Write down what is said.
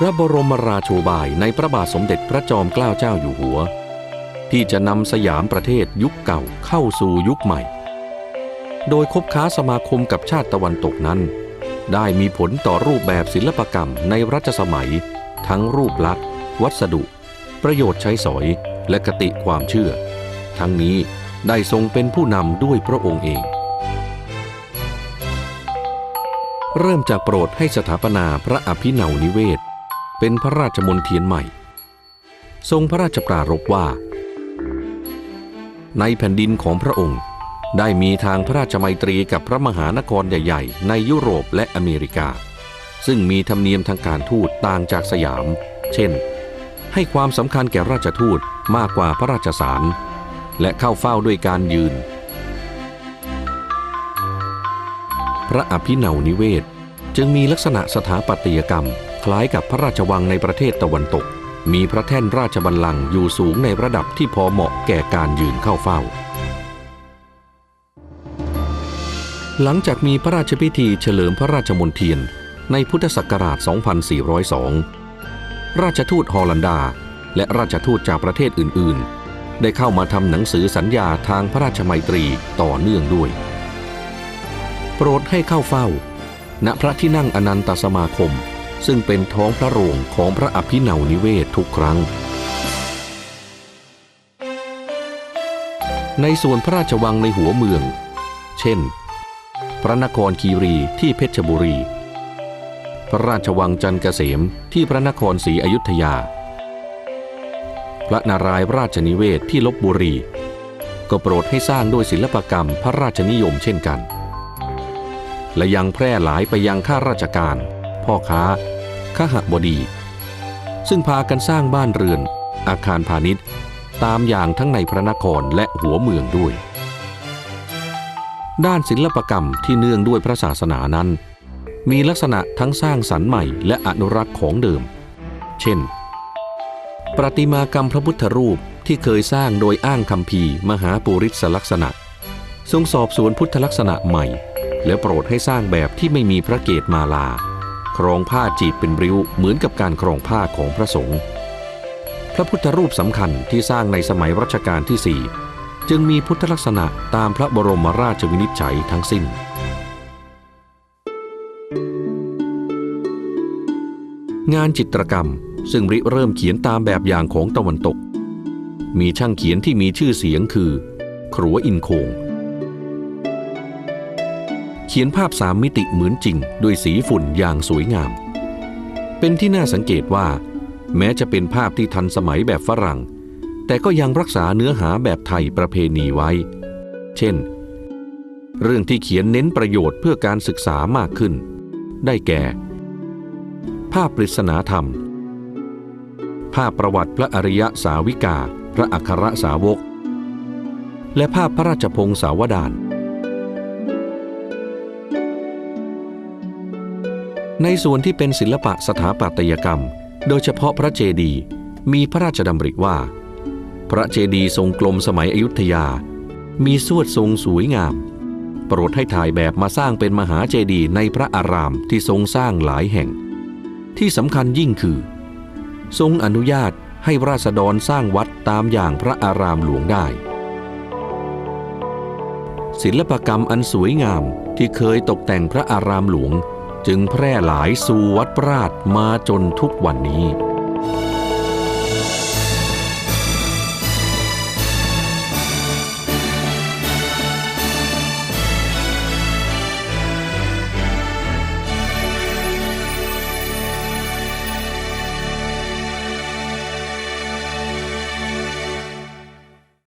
พระบรมราโชบายในพระบาทสมเด็จพระจอมเกล้าเจ้าอยู่หัว ที่จะนำสยามประเทศยุคเก่าเข้าสู่ยุคใหม่ โดยคบค้าสมาคมกับชาติตะวันตกนั้น ได้มีผลต่อรูปแบบศิลปกรรมในรัชสมัย ทั้งรูปลักษณ์ วัสดุ ประโยชน์ใช้สอยและกติความเชื่อ ทั้งนี้ได้ทรงเป็นผู้นำด้วยพระองค์เอง เริ่มจากโปรดให้สถาปนาพระอภิเนานิเวศ เป็นพระราชมนเทียนใหม่ ทรงพระราชปรารภว่า ในแผ่นดินของพระองค์ได้มีทางพระราชมัยตรีกับพระมหานครใหญ่ ๆ ในยุโรปและอเมริกา ซึ่งมีธรรมเนียมทางการทูตต่างจากสยาม เช่น ให้ความสำคัญแก่ราชทูตมากกว่าพระราชสาร และเข้าเฝ้าด้วยการยืน พระอภิเนานิเวศจึงมีลักษณะสถาปัตยกรรม คล้ายกับพระราชวังในประเทศตะวันตก มีพระแท่นราชบัลลังก์อยู่สูงในระดับที่พอเหมาะแก่การยืนเข้าเฝ้า หลังจากมีพระราชพิธีเฉลิมพระราชมนเทียนในพุทธศักราช 2402 ราชทูตฮอลันดา และราชทูตจากประเทศอื่น ๆ ได้เข้ามาทำหนังสือสัญญาทางพระราชมัยตรีต่อเนื่องด้วย โปรดให้เข้าเฝ้า ณพระที่นั่งอนันตสมาคม ซึ่งเป็นท้องพระโรงของพระอภิเนานิเวศทุกครั้ง ในส่วนพระราชวังในหัวเมือง เช่น พระนครคีรีที่เพชรบุรี พระราชวังจันเกษมที่พระนครศรีอยุธยา พระนารายราชนิเวศที่ลบบุรี ก็โปรดให้สร้างด้วยศิลปกรรมพระราชนิยมเช่นกัน และยังแพร่หลายไปยังข้าราชการ พ่อค้าข้าหบดี ซึ่งพากันสร้างบ้านเรือน อาคารพาณิชย์ ตามอย่างทั้งในพระนครและหัวเมืองด้วย ด้านศิลปกรรมที่เนื่องด้วยพระศาสนานั้น มีลักษณะทั้งสร้างสรรค์ใหม่และอนุรักษ์ของเดิม เช่น ประติมากรรมพระพุทธรูปที่เคยสร้างโดยอ้างคำพีมหาปุริสลักษณะ ทรงสอบสวนพุทธลักษณะใหม่ และโปรดให้สร้างแบบที่ไม่มีพระเกศมาลา ครองผ้าจีบเป็นริ้วเหมือนกับการครองผ้าของพระสงฆ์พระพุทธรูปสำคัญที่สร้างในสมัยรัชกาลที่ 4 จึงมีพุทธลักษณะตามพระบรมราชวินิจฉัยทั้งสิ้น งานจิตรกรรมซึ่งริเริ่มเขียนตามแบบอย่างของตะวันตก มีช่างเขียนที่มีชื่อเสียงคือ ครัวอินโคง เขียนภาพสามมิติเหมือนจริงด้วยสีฝุ่นอย่างสวยงาม เป็นที่น่าสังเกตว่า แม้จะเป็นภาพที่ทันสมัยแบบฝรั่ง แต่ก็ยังรักษาเนื้อหาแบบไทยประเพณีไว้ เช่น เรื่องที่เขียนเน้นประโยชน์เพื่อการศึกษามากขึ้น ได้แก่ ภาพปริศนาธรรม ภาพประวัติพระอริยสาวิกา พระอัครสาวก และภาพพระราชพงศาวดาร ในส่วนที่เป็นศิลปะสถาปัตยกรรม โดยเฉพาะพระเจดีย์มีพระราชดำริว่า พระเจดีย์ทรงกลมสมัยอยุธยา มีสวดทรงสวยงาม โปรดให้ถ่ายแบบมาสร้างเป็นมหาเจดีย์ในพระอารามที่ทรงสร้างหลายแห่ง ที่สำคัญยิ่งคือ ทรงอนุญาตให้ราษฎรสร้างวัดตามอย่างพระอารามหลวงได้ ศิลปกรรมอันสวยงามที่เคยตกแต่งพระอารามหลวง จึงแพร่หลายสู่วัดราชมาจนทุกวันนี้